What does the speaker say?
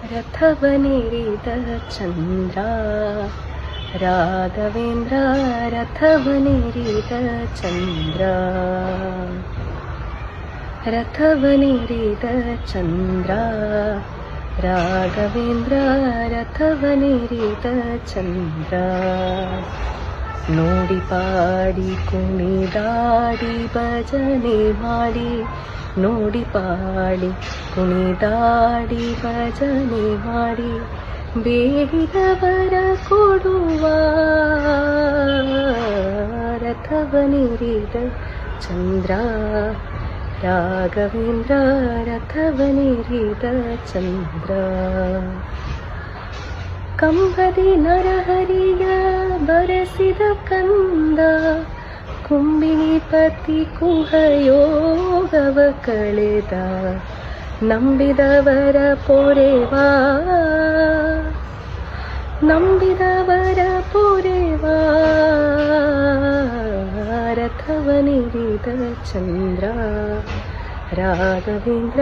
രഥവനിരിതഃ ചന്ദ്ര രാഘവേന്ദ്ര രഥവനിരിതഃ ചന്ദ്ര രഥവനിരിതഃ ചന്ദ്ര രാഘവേന്ദ്ര രഥവനിരിതഃ ചന്ദ്ര ನೋಡಿ ಪಾಡಿ ಕುಣಿದಾಡಿ ಭಜನೆ ಮಾಡಿ ನೋಡಿ ಪಾಡಿ ಕುಣಿದಾಡಿ ಭಜನೆ ಮಾಡಿ ಬೇಡಿದವರ ಕೊಡುವ ರಥವನಿರಿದ ಚಂದ್ರ ರಾಘವೇಂದ್ರ ರಥವನಿರಿದ ಚಂದ್ರ ಕಂಬದಿ ನರಹರಿಯ ಬರೆಸಿದ ಕಂದ ಕುಂಬಿನಿ ಪತಿ ಕುಹಯೋಗವ ಕಳೆದ ನಂಬಿದವರ ಪೊರೆವಾ ನಂಬಿದವರ ಪೊರೆವಾ ರಥವನಿರಿದ ಚಂದ್ರ ರಾಘವೇಂದ್ರ